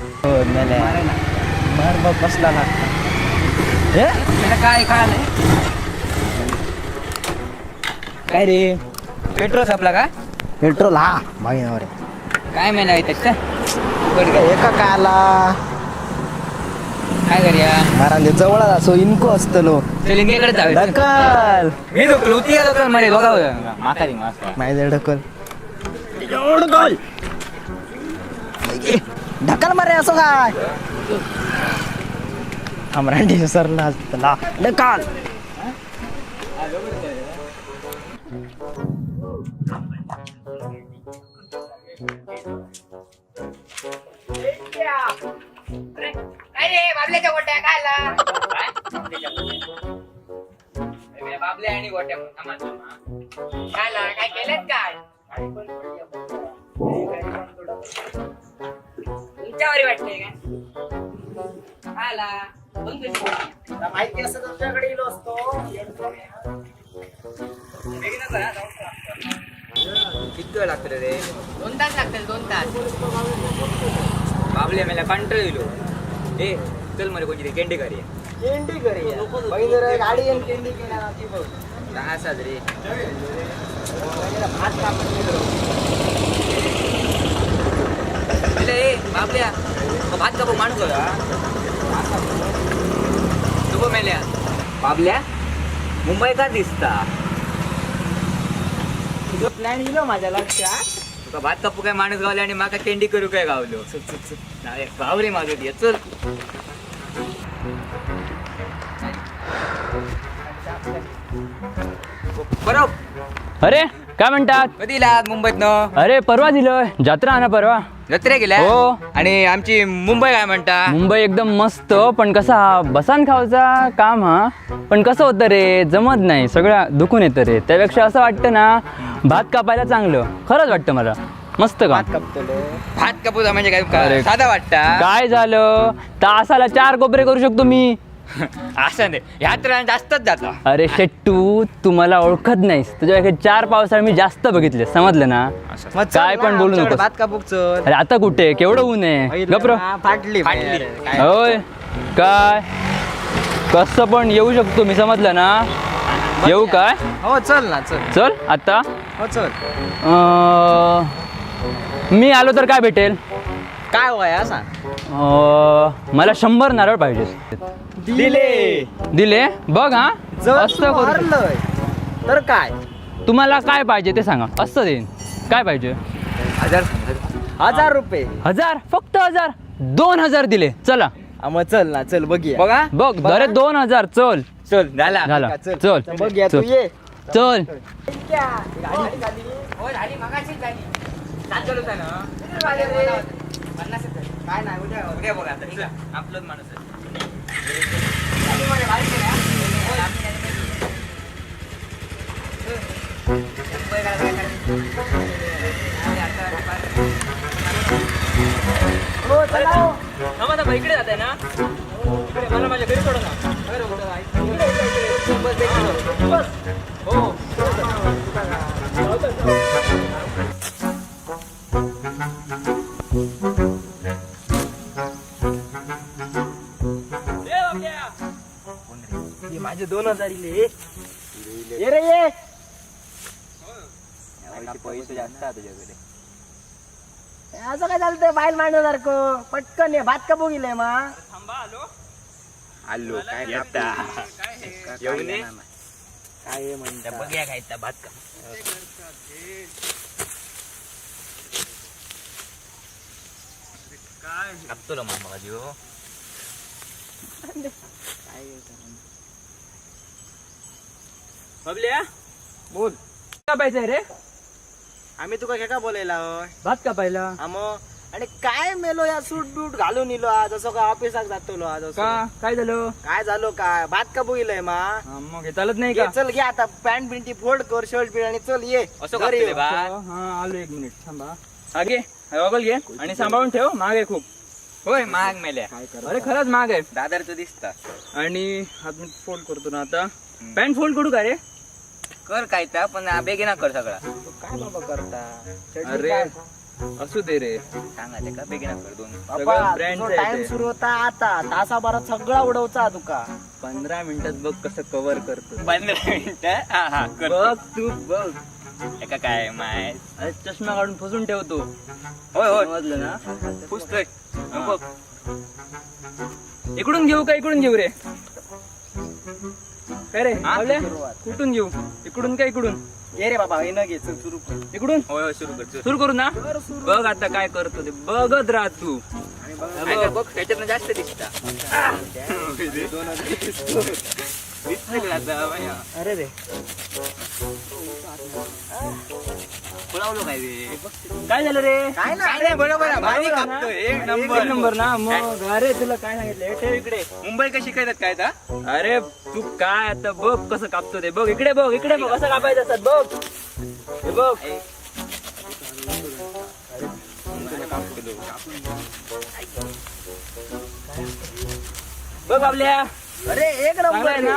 हो मेले मार बघ बसला लागता हे काय काय नाही काय रे? पेट्रोल संपला का? पेट्रोल हा. बघिनावर काय महिना आहे त्याच्या एका काला? काय करूया? माराले जवळ असो इनको असतलो. चल इंडियाकडे जाऊया. ढकल. मी होती का लोकलमध्ये बघा माहिती ढकल. ढकल ढकल मरे असो काय? अमरांडी सरला असतला ढकल तुमच्यावरी वाटते काय? आला. बंद? माहिती असं तुमच्याकडे असतो. जाऊन करा. किती वेळ लागतो रे दोन तास लागतील दोन तास. बाबले मला कंट्रोल येलो ए चल मला कोणती केंडी करी केंडी करी बघितलं गाडी येऊन केंडी केल्या ती बघ. दहा सात रे. भात कापून ए बाबल्या. कापू माणूस होता तू मेल्या. बाबल्या मुंबई का दिसता? तुझं प्लॅन येलो माझ्या लक्षात. तुका भात कापू काय माणूस गावले आणि माका केंडी करू काय गावलो? भाव रे माझं ते चल. बरोबर अरे! काय म्हणतात? कधी मुंबईत न अरे परवा दिलोय जत्रा आहे ना परवा? जत्रे गेल्या? हो. आणि आमची मुंबई काय म्हणता? मुंबई एकदम मस्त पण कसा हा बसान खावचा काम हा? पण कसं होतं रे? जमत नाही. सगळं दुखून येतं रे. त्यापेक्षा असं वाटतं ना भात कापायला चांगलं. खरंच वाटतं मला. मस्त काम. भात कापूचा म्हणजे काय अरे. का- साधा वाटता? काय झालं? तासाला चार कोपरे करू शकतो मी. असं नाही. ह्यात रान जास्तच जाता. अरे शेट्टू तू मला ओळखत नाहीस. तुझ्या चार पावसाळे मी जास्त बघितले समजलं ना? मग चल काय ना, पण बोलू आमच्याकडे नकोस. भात कापूक चल अरे आता कुठे? केवढं ऊन आहे? गप्र फाटली फाटली. काय? होय. काय? कसं पण येऊ शकतो मी समजलं ना? येऊ काय? हो चल ना चल. चल आता? हो चल. अं, मी आलो तर काय भेटेल? काय वय सांग. अं, मला शंभर नारळ पाहिजे. दिले. दिले? बघ हा. जर असं हरलंय तर काय? तुम्हाला काय पाहिजे ते सांगा. असं देईन. काय पाहिजे? हजार हजार रुपये. हजार? फक्त हजार. दोन हजार दिले. चला. हा, मग चल ना चल बघूया. बघा. बघ दरे दोन हजार चल. चल झाला. झाला. चल. चल. बघूया तू चल. ये. चल. हो पन्नास काय नाही उद्या उद्या बघा आता. माणूस आहे. हो चला हो. इकडे जात आहे ना? इकडे मला माझ्या घरी सोडा ना. ये माझे दोन हजार इले. ये रे ये. पैसे जास्त आहे तुझ्याकडे. असं काय चालतंय बाईल मांडण्यासारखं पटकन ये भात कापू गेले मा? आलो. काय येऊ नये काय म्हणता? बघूया काय इथं भात का. कापतो रे मामा जीव बबल्या? बोल. कापायचंय रे? आम्ही तुका काय का बोलायला होय. भात कापायला मग. आणि काय मेलो या सूट बूट घालून इलो आज? जसं का ऑफिसाक जातलो आज असं. का? काय झालं? काय झालो काय भात कापू गेलंय मा? हा, मग हे चालत नाही ये, का चल घे आता. पॅन्ट बिंटी फोल्ड कर शर्ट बिर्ट आणि चल ये. असं घरी ये. भात हा आलो एक मिनिट. थांबा. घे. गॉगल घे. आणि सांभाळून ठेव. माग आहे खूप. होय महाग मेल्या. काय कर अरे खरंच माग आहे. दादरचं दिसता. आणि हात मी फोल्ड करतो ना आता. पॅन्ट फोल्ड करू का रे? कर काय तर पण बेगिना कर सगळा. काय बाबा करता? अरे काय? असू दे रे. सांगायचं का? बेगिना कर दोन. बाबा brand तुझं चं आहे टाइम ते. सुरू होता आता. तासाभरात सगळा उडवचा तुका पंधरा मिनिटात बघ कसं कव्हर करतो. पंधरा मिनिटं? हा हा कर. बघ तू बघ. एका काय माय? अरे चष्मा काढून फसून ठेवतो होय होय. समजलं ना? पुस्तक हा, बघ इकडून घेऊ का? इकडून घेऊ रे. काय रे हा? आवल्या? कुठून घेऊ इकडून का इकडून ये रे बाबा हे न घे चल सुरू कर इकडून होय होय सुरू कर सुरू सुरू करू ना. बघ आता काय करतो ते बघत राह तू आणि बघ, काय कर, बघ त्याच्यातनं जास्त दिसता दोन हजार. अरे रे. काय रे? काय झालं रे? काय नाही बरोबर आहे, भारी बरोबर ना? कापतोय एक नंबर. नंबर ना मग. अरे तुला काय सांगितलं? हे ठेव इकडे. मुंबई कशी काय आता? अरे तू काय आता बघ कसं कापतो ते. बघ इकडे बघ इकडे बघ कसं कापायचं असतात बघ. हे बघ. बघ आपल्या. अरे एक नंबर. आहे ना?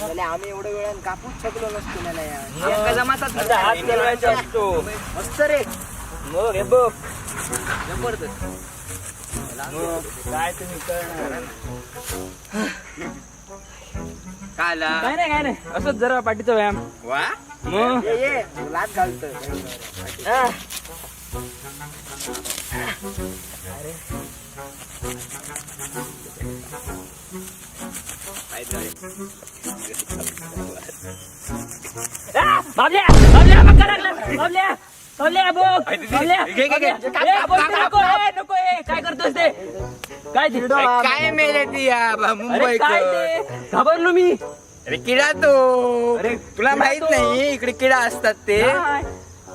भले आम्ही एवढं वेळानं कापूच शकलो नसतो मला यार एका जमातात आता हात असतो. मस्त रे. मग हे बघ. जबरदस्त. मग काय तुम्ही करणार? काय आला? काय नाही काय नाही. असंच जरा पाठीचा व्यायाम. वा. मग? ये. काय करतोस ते काय ते काय मेले ती मुंबई काय ते घाबरलो मी अरे किडा तो अरे, तुला माहीत नाही इकडे किडा असतात ते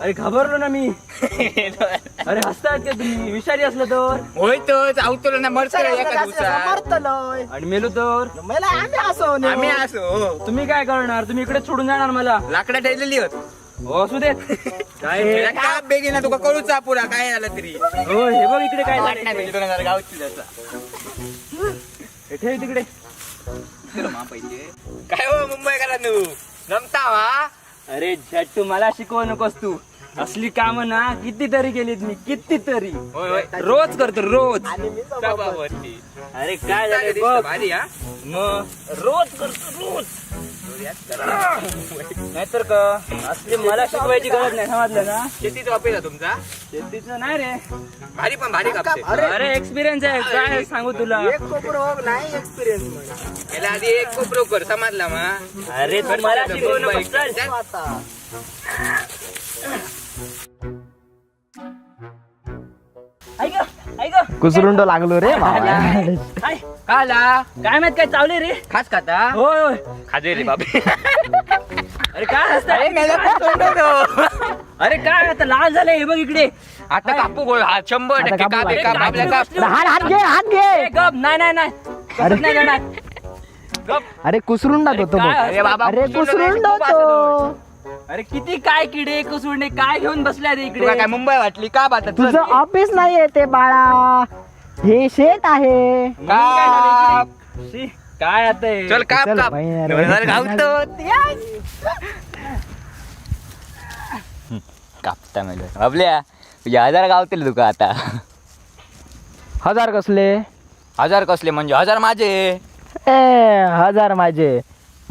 अरे घाबरलो ना मी. अरे हसतात का तुम्ही विषारी असलं तर. होय तो चावतो ना मरतो एका दिवसात. मरतलोय. आणि मेलो तर? मला आम्ही असो न. आम्ही असो तुम्ही काय करणार? तुम्ही इकडे सोडून जाणार मला. लाकडा ठेवलेली होत. हो असू देत. काय हे? का बेगिना तुका कळूच पुरा काय झालं तरी. हो हे बघ इकडे काय झालंय. दोन हजार गावची हे ठेव तिकडे. काय हो मुंबई करा तू जमता वा अरे झट्टू मला शिकवू नकोस तू. असली कामं ना कितीतरी केलीत मी कितीतरी. होय होय. रोज करतो रोज. अरे काय झालं दिसतं, बघ. भारी हा? मग रोज करतो रोज. नाहीतर का असली मला शिकवायची गरज नाही समजलं ना? शेतीचा ऑफिस आहे तुमचा? शेतीचं नाही रे. भारी पण भारी कापते अरे. अरे एक्सपिरियन्स आहे. काय सांगू तुला? एक कोपर हो नाही एक्सपिरियन्स याला आधी एक कोपरो कर समजला मा? अरे तू मला शिकवू. चल. आता. कुसरुंड लागलो रे काय काला काय माहीत काय चावले रे? खास खाता होय होय. खाजे रे बाबे. अरे काय अरे हसताय. अरे काय आता लाल झालंय हे बघ इकडे. आता कापू गोळ हा शंभर टक्के काप अरे काप काय आपल्या हात हात घे हात घे. ए, गप नाही नाही नाही. तसंच नाही जाणार. गप. अरे कुसरुंडात अरे होतो काय बघ. अरे बाबा अरे कुसरुंड कुसरुंड होतो. अरे किती काय किडे कुसुंडे काय घेऊन बसल्या रे तुला काय इकडे मुंबई वाटली का बाता तुझं ऑफिस नाहीये ते बाळा. हे शेत आहे. म्हणून काय? शी, आता हे? चल काप काप. कापता म्हणजे. बाबल्या तुझ्या हजार गावतील तुका आता. हजार कसले? हजार कसले म्हणजे? हजार माझे. ए हजार माझे.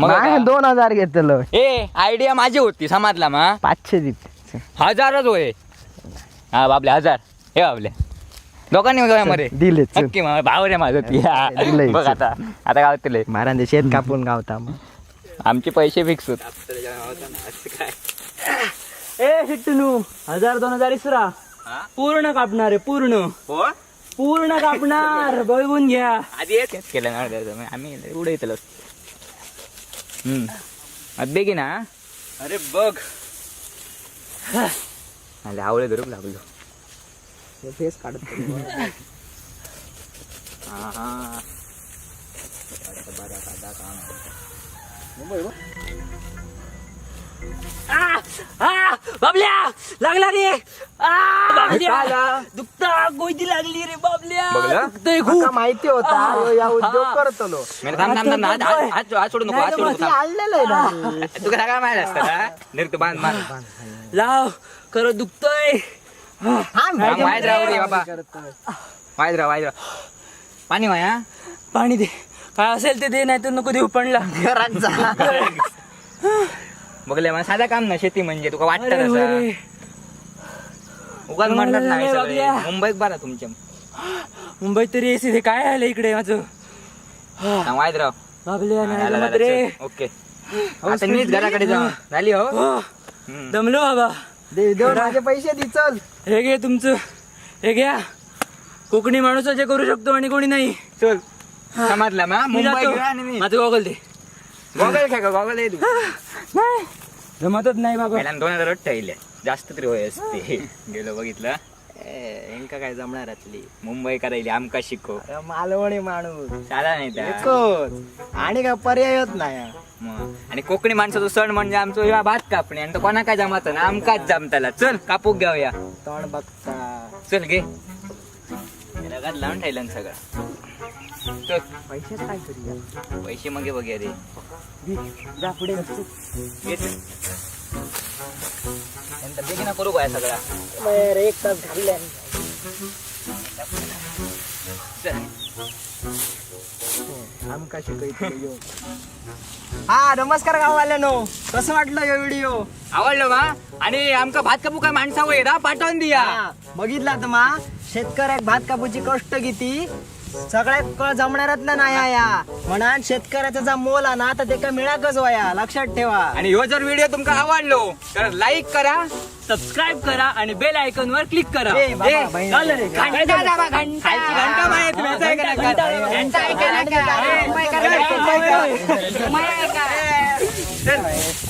मग नाही? दोन हजार घेतलो ए आयडिया माझी होती समजला मा? पाचशे दित. हजारच होय. हा बाबले हजार. हे बाबल्या दोघांनी मध्ये दिले चल. नक्की मग भाव रे माझं ती. हा. दिलंय. बघ आता आता गावतील महाराज शेत कापून गावता मग. आमचे पैसे फिक्स होत. ए शिट्टू हजार दोन हजार इसरा. पूर्ण कापणार आहे पूर्ण. हो? पूर्ण कापणार बघून घ्या. आधी हेच केलं ना त्याचं. मग आम्ही उडे येतलो हम्म आता बेगी ना अरे बघ आले आवळे धरूक लागलो फेस काढत हा हा आ, आ, बाबल्या लागला रे. आ, बाबल्या दुखता गोयती लागली रे बाबल्या. बघला? दुखतंय खूप. माहिती होता? ह्यो या उद्योग करतो मी थांब थांब थांब हात- हात- हात हात सोडू नको हात सोडू नको थांब. आणलेलं आहे ना तुका सगळा माहिती असतं का निर्त बांध मार लाव खरं दुखतोय. वाईट राहू काय बाबा. वाईट राहा वाईट राहा पाणी वाया? पाणी दे. काय असेल ते दे नाही तर नको देऊ पणला घरात जा. बघले मला साधा काम ना शेती म्हणजे तुका वाटतं तसं. उगाच म्हणतात सगळे. बाबल्या. मुंबईत बरा तुमच्या. मुंबईत तरी एसी दे काय आलं इकडे माझं? वाईट राव नाही जमत झालं, रे चल. ओके. आता मीच घराकडे जा झाली हो? हो, हम्म. दमलो बाबा. दे माझे पैसे दे चल. हे घे तुमचं. हे घ्या. कोकणी माणूस जे करू शकतो आणि कोणी नाही. चल. समजला मा मुंबई जातो. घेऊया आणि मी. माझं गॉगल दे. गॉगल काय का गॉगल आहे तू. नाही. जमतच नाही बाबा. पहिल्यांदा दोन हजार ठेवले जास्त तरी होय असते. गेलो बघितलं. यांका काय जमणार असली मुंबई करायली आमका शिको. अरे मालवणी माणूस. चाला नाही त्या. एकच. आणि काय पर्यायच नाही. मग. आणि कोकणी माणसाचा सण म्हणजे आमचं ह्या भात कापणे. आणि तो कोणा काय जमात ना आमकाच जमताला चल कापूक घेऊया. तोंड बघता. चल घे. रगात लावून ठेवलं सगळं. पैसे काय करूया पैसे मग घे बघे रे. जा पुढे चल. नंतर करू काय सगळा. बर, एक तास घालले चल. आमका शिकवतो हा नमस्कार गाववाल्यानो. कसं वाटलं हे व्हिडिओ आवडलं मा आणि आमका भात कापू काय माणसा वय पाठवून दिया. बघितला तर मा? शेतकऱ्याक भात कापूची कष्ट किती? सगळ्यात कळ जमणारच ना नाही या म्हणान शेतकऱ्याचा जा मोल ना तर ते काय मिळाकच वया लक्षात ठेवा आणि ह्यो जर व्हिडिओ तुमका आवडलो तर लाईक करा सबस्क्राईब करा आणि बेल आयकॉन वर क्लिक करा ए, बाबा, ए, बहिणी. चालेल रे. घंटा घंटा. घंटा माहिती तुम्ही असं ऐका नका. घंटा ऐका नका. मुंबई करा, मुंबई करा. चल.